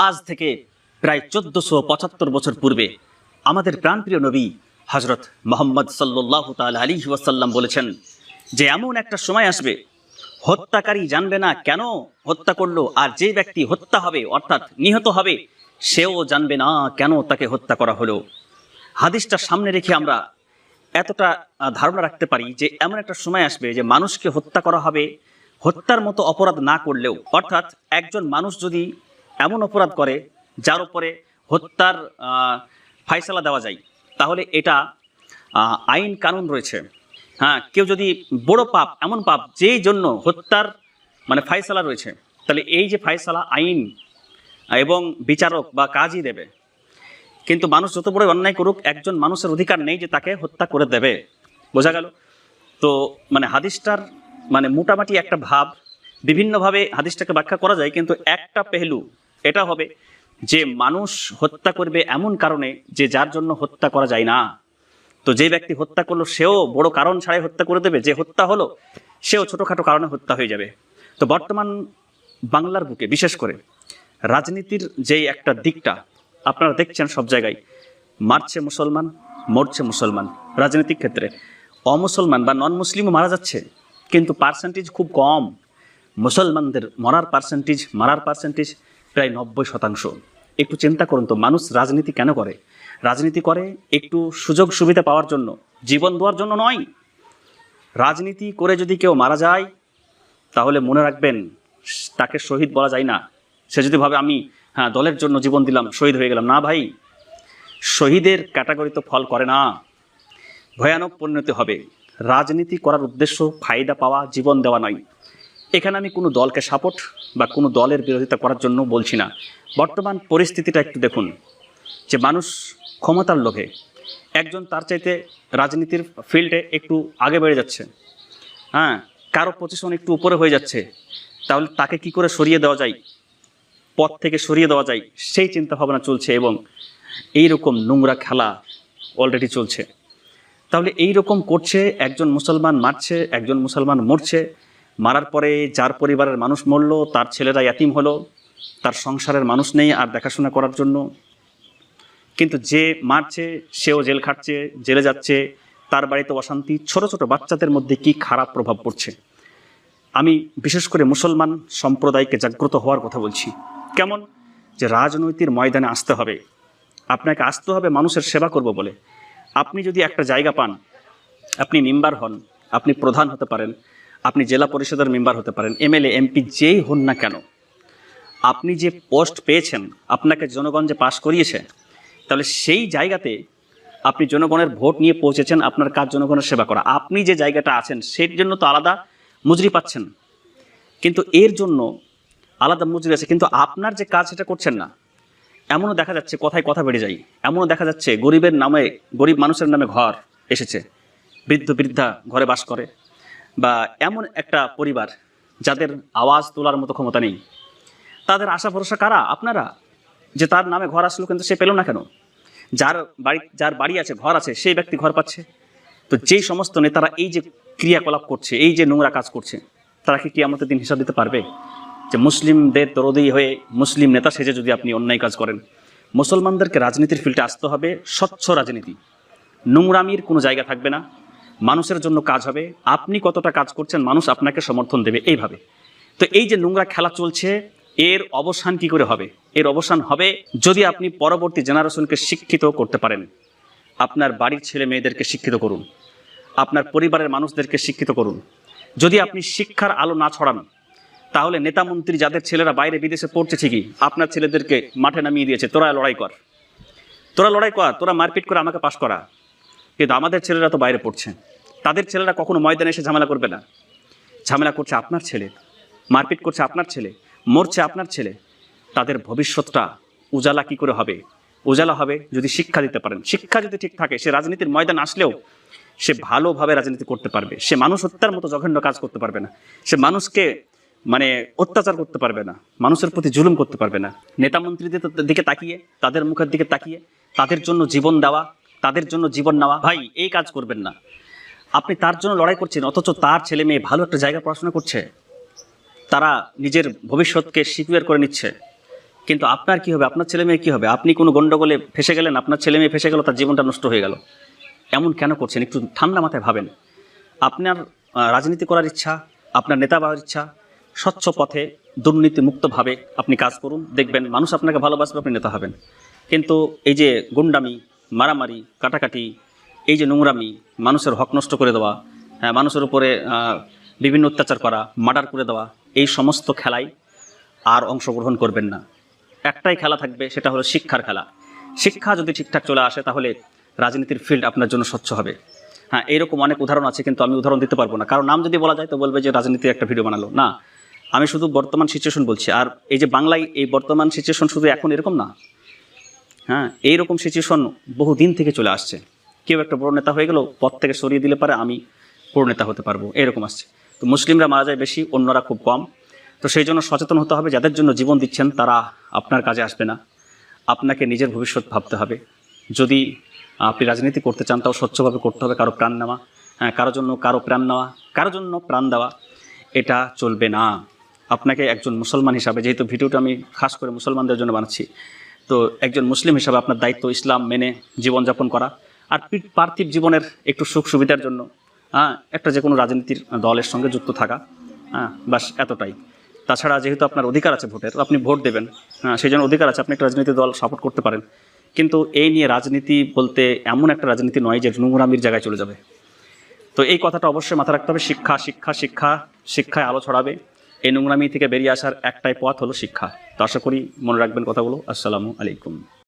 আজ থেকে প্রায় চোদ্দশো পঁচাত্তর বছর পূর্বে আমাদের প্রাণপ্রিয় নবী হজরত মোহাম্মদ সাল্লাহ তাল আলী ওয়াসাল্লাম বলেছেন যে এমন একটা সময় আসবে, হত্যাকারী জানবে না কেন হত্যা করল আর যে ব্যক্তি হত্যা হবে অর্থাৎ নিহত হবে, সেও জানবে না কেন তাকে হত্যা করা হলো। হাদিসটা সামনে রেখে আমরা এতটা ধারণা রাখতে পারি যে এমন একটা সময় আসবে যে মানুষকে হত্যা করা হবে, হত্যার মতো অপরাধ না করলেও, অর্থাৎ একজন মানুষ যদি এমন অপরাধ করে যার উপরে হত্যার আহ, ফায়সালা দেওয়া যায়। তাহলে এটা আইন কানুন রয়েছে। হ্যাঁ কেউ যদি বড় পাপ এমন পাপ যেই জন্য হত্যার মানে ফায়সালা রয়েছে তাহলে এই যে ফায়সালা আইন এবং বিচারক বা কাজই দেবে। কিন্তু মানুষ যত বড় অন্যায় করুক একজন মানুষের অধিকার নেই যে তাকে হত্যা করে দেবে। বোঝা গেল? তো মানে হাদিসটার মানে মোটামুটি একটা ভাব। বিভিন্নভাবে হাদিসটাকে ব্যাখ্যা করা যায় কিন্তু একটা পেহলু এটা হবে যে মানুষ হত্যা করবে এমন কারণে যে যার জন্য হত্যা করা যায় না। তো যে ব্যক্তি হত্যা করল, সেও বড় কারণ ছাড়াই হত্যা করে দেবে। যে হত্যা হলো, সেও ছোটোখাটো কারণে হত্যা হয়ে যাবে। তো বর্তমান বাংলার বুকে, বিশেষ করে রাজনীতির যেই একটা দিকটা, আপনারা দেখছেন সব জায়গায়, মারছে মুসলমান, মরছে মুসলমান রাজনৈতিক ক্ষেত্রে। অমুসলমান বা নন মুসলিমও মারা যাচ্ছে, কিন্তু পার্সেন্টেজ খুব কম। মুসলমানদের মরার পার্সেন্টেজ মারার পার্সেন্টেজ প্রায় নব্বই শতাংশ। একটু চিন্তা করুন তো, মানুষ রাজনীতি কেন করে? রাজনীতি করে একটু সুযোগ সুবিধা পাওয়ার জন্য, জীবন দেওয়ার জন্য নয়। রাজনীতি করে যদি কেউ মারা যায়, তাহলে মনে রাখবেন, তাকে শহীদ বলা যায় না। সে যদি ভাবে, আমি হ্যাঁ দলের জন্য জীবন দিলাম, শহীদ হয়ে গেলাম। না ভাই, শহীদের ক্যাটাগরি তো ফল করে না। ভয়ানক পরিণতি হবে। রাজনীতি করার উদ্দেশ্য ফায়দা পাওয়া, জীবন দেওয়া নয়। এখানে আমি কোনো দলকে সাপোর্ট বা কোনো দলের বিরোধিতা করার জন্য বলছি না। বর্তমান পরিস্থিতিটা একটু দেখুন। যে মানুষ ক্ষমতার লোভে একজন তার চাইতে রাজনীতির ফিল্ডে একটু আগে বেড়ে যাচ্ছে। হ্যাঁ কারও পজিশন একটু উপরে হয়ে যাচ্ছে। তাহলে তাকে কি করে সরিয়ে দেওয়া যায়? পথ থেকে সরিয়ে দেওয়া যায়? সেই চিন্তা ভাবনা চলছে এবং এই রকম নোংরা খেলা অলরেডি চলছে। তাহলে এই রকম করছে, একজন মুসলমান মারছে, একজন মুসলমান মরছে মারার পরে যার পরিবারের মানুষ মরল, তার ছেলেরা ইয়াতিম হলো, তার সংসারের মানুষ নেই আর দেখাশোনা করার জন্য। কিন্তু যে মারছে, সেও জেল খাটছে, জেলে যাচ্ছে, তার বাড়িতে অশান্তি, ছোট ছোট বাচ্চাদের মধ্যে কি খারাপ প্রভাব পড়ছে? আমি বিশেষ করে মুসলমান সম্প্রদায়কে জাগ্রত হওয়ার কথা বলছি। কেমন? যে রাজনৈতিক ময়দানে আসতে হবে। আপনাকে আসতে হবে মানুষের সেবা করব বলে। আপনি যদি একটা জায়গা পান, আপনি মেম্বার হন, আপনি প্রধান হতে পারেন আপনি জেলা পরিষদের মেম্বার হতে পারেন, এমএলএ, এমপি, যেই হন না কেন। আপনি যে পোস্ট পেয়েছেন, আপনাকে জনগণ যে পাশ করিয়েছে, তাহলে সেই জায়গাতে আপনি জনগণের ভোট নিয়ে পৌঁছেছেন, আপনার কাজ জনগণের সেবা করা। আপনি যে জায়গাটা আছেন, সেই জন্য তো আলাদা মজুরি পাচ্ছেন। কিন্তু এর জন্য আলাদা মজুরি আছে। কিন্তু আপনার যে কাজ সেটা করছেন না। এমনও দেখা যাচ্ছে, কথায় কথা বেড়ে যায়। এমনও দেখা যাচ্ছে, গরিবের নামে, গরিব মানুষের নামে ঘর এসেছে। বৃদ্ধ বৃদ্ধা ঘরে বাস করে। বা এমন একটা পরিবার যাদের আওয়াজ তোলার মতো ক্ষমতা নেই, তাদের আশা ভরসা কারা? আপনারা? যে তার নামে ঘর আসলো কিন্তু সে পেল না কেন? যার বাড়ি যার বাড়ি আছে, ঘর আছে, সেই ব্যক্তি ঘর পাচ্ছে। তো যেই সমস্ত নেতারা এই যে ক্রিয়াকলাপ করছে, এই যে নোংরা কাজ করছে, তারা কি আমাদের দিন হিসাব দিতে পারবে? যে মুসলিমদের দরদি হয়ে মুসলিম নেতা সেজে যদি আপনি অন্যায় কাজ করেন, মুসলমানদেরকে রাজনীতির ফিল্ডে আসতে হবে স্বচ্ছ রাজনীতি। নোংরামির কোনো জায়গা থাকবে না। মানুষের জন্য কাজ হবে। আপনি কতটা কাজ করছেন, মানুষ আপনাকে সমর্থন দেবে, এইভাবে। তো এই যে নোংরা খেলা চলছে, এর অবসান কি করে হবে? এর অবসান হবে যদি আপনি পরবর্তী জেনারেশনকে শিক্ষিত করতে পারেন। আপনার বাড়ির ছেলে মেয়েদেরকে শিক্ষিত করুন। আপনার পরিবারের মানুষদেরকে শিক্ষিত করুন। যদি আপনি শিক্ষার আলো না ছড়ান, তাহলে নেতা মন্ত্রী যাদের ছেলেরা বাইরে বিদেশে পড়ছে ঠিকই, আপনার ছেলেদেরকে মাঠে নামিয়ে দিয়েছে, তোরা লড়াই কর। তোরা লড়াই কর, তোরা মারপিট করে আমাকে পাশ করা। কিন্তু আমাদের ছেলেরা তো বাইরে পড়ছে। তাদের ছেলেরা কখনো ময়দানে এসে ঝামেলা করবে না। ঝামেলা করছে আপনার ছেলে, মারপিট করছে আপনার ছেলে, মরছে আপনার ছেলে। তাদের ভবিষ্যৎটা উজালা কি করে হবে? উজালা হবে যদি শিক্ষা দিতে পারেন। শিক্ষা যদি ঠিক থাকে, সে রাজনীতির ময়দান আসলেও সে ভালোভাবে রাজনীতি করতে পারবে। সে মানুষ হত্যার মতো জঘন্য কাজ করতে পারবে না। সে মানুষকে মানে অত্যাচার করতে পারবে না। মানুষের প্রতি জুলুম করতে পারবে না। নেতা মন্ত্রীদের দিকে তাকিয়ে, তাদের মুখের দিকে তাকিয়ে, তাদের জন্য জীবন দেওয়া, তাদের জন্য জীবন নেওয়া। ভাই, এই কাজ করবেন না। আপনি তার জন্য লড়াই করছেন, অথচ তার ছেলে মেয়ে ভালো একটা জায়গায় পড়াশোনা করছে। তারা নিজের ভবিষ্যৎকে সিকিউর করে নিচ্ছে। কিন্তু আপনার কি হবে? আপনার ছেলে মেয়ে কী হবে? আপনি কোনো গণ্ডগোলে ফেসে গেলেন, আপনার ছেলে মেয়ে ফেসে গেল, তার জীবনটা নষ্ট হয়ে গেল। এমন কেন করছেন? একটু ঠান্ডা মাথায় ভাবেন। আপনার রাজনীতি করার ইচ্ছা, আপনার নেতা হওয়ার ইচ্ছা, স্বচ্ছ পথে দুর্নীতিমুক্তভাবে আপনি কাজ করুন, দেখবেন মানুষ আপনাকে ভালোবাসবে, আপনি নেতা হবেন। কিন্তু এই যে গুন্ডামি, মারামারি, কাটাকাটি এই যে নোংরামি মানুষের হক নষ্ট করে দেওয়া হ্যাঁ, মানুষের উপরে বিভিন্ন অত্যাচার করা মার্ডার করে দেওয়া এই সমস্ত খেলায় আর অংশগ্রহণ করবেন না। একটাই খেলা থাকবে সেটা হলো শিক্ষার খেলা। শিক্ষা যদি ঠিকঠাক চলে আসে তাহলে রাজনীতির ফিল্ড আপনার জন্য স্বচ্ছ হবে। হ্যাঁ এরকম অনেক উদাহরণ আছে কিন্তু আমি উদাহরণ দিতে পারব না। কারণ নাম যদি বলা যায় তো বলবে যে রাজনীতির একটা ভিডিও বানালো। না আমি শুধু বর্তমান সিচুয়েশন বলছি। আর এই যে বাংলায় এই বর্তমান সিচুয়েশন শুধু এখন এরকম না। হ্যাঁ এইরকম সিচুয়েশন বহু দিন থেকে চলে আসছে। কেউ একটা বড় নেতা হয়ে গেল, পদ থেকে সরিয়ে দিলে পারে আমি বড় নেতা হতে পারব, এরকম আসছে। তো মুসলিমরা মারা যায় বেশি, অন্যরা খুব কম। তো সেই জন্য সচেতন হতে হবে, যাদের জন্য জীবন দিচ্ছেন তারা আপনার কাজে আসবে না। আপনাকে নিজের ভবিষ্যৎ ভাবতে হবে। যদি আপনি রাজনীতি করতে চান, তাও স্বচ্ছভাবে করতে হবে, কারও প্রাণ নেওয়া হ্যাঁ কারোর জন্য কারও প্রাণ নেওয়া, কারও জন্য প্রাণ দেওয়া, এটা চলবে না। আপনাকে একজন মুসলমান হিসাবে, যেহেতু ভিডিওটা আমি খাস করে মুসলমানদের জন্য বানাচ্ছি, তো একজন মুসলিম হিসাবে আপনার দায়িত্ব ইসলাম মেনে জীবনযাপন করা আর পার্থিব জীবনের একটু সুখ সুবিধার জন্য হ্যাঁ একটা যে কোনো রাজনীতির দলের সঙ্গে যুক্ত থাকা হ্যাঁ বাস এতটাই। তাছাড়া যেহেতু আপনার অধিকার আছে ভোটের, আপনি ভোট দেবেন হ্যাঁ সেই জন্য অধিকার আছে, আপনি একটা রাজনৈতিক দল সাপোর্ট করতে পারেন। কিন্তু এই নিয়ে রাজনীতি বলতে এমন একটা রাজনীতি নয় যে নোংরামির জায়গায় চলে যাবে। তো এই কথাটা অবশ্যই মাথায় রাখতে হবে, শিক্ষা শিক্ষা শিক্ষা, শিক্ষায় আলো ছড়াবে। এই নোংরামি থেকে বেরিয়ে আসার একটাই পথ হলো শিক্ষা। তো আশা করি মনে রাখবেন কথাগুলো। আসসালামু আলাইকুম।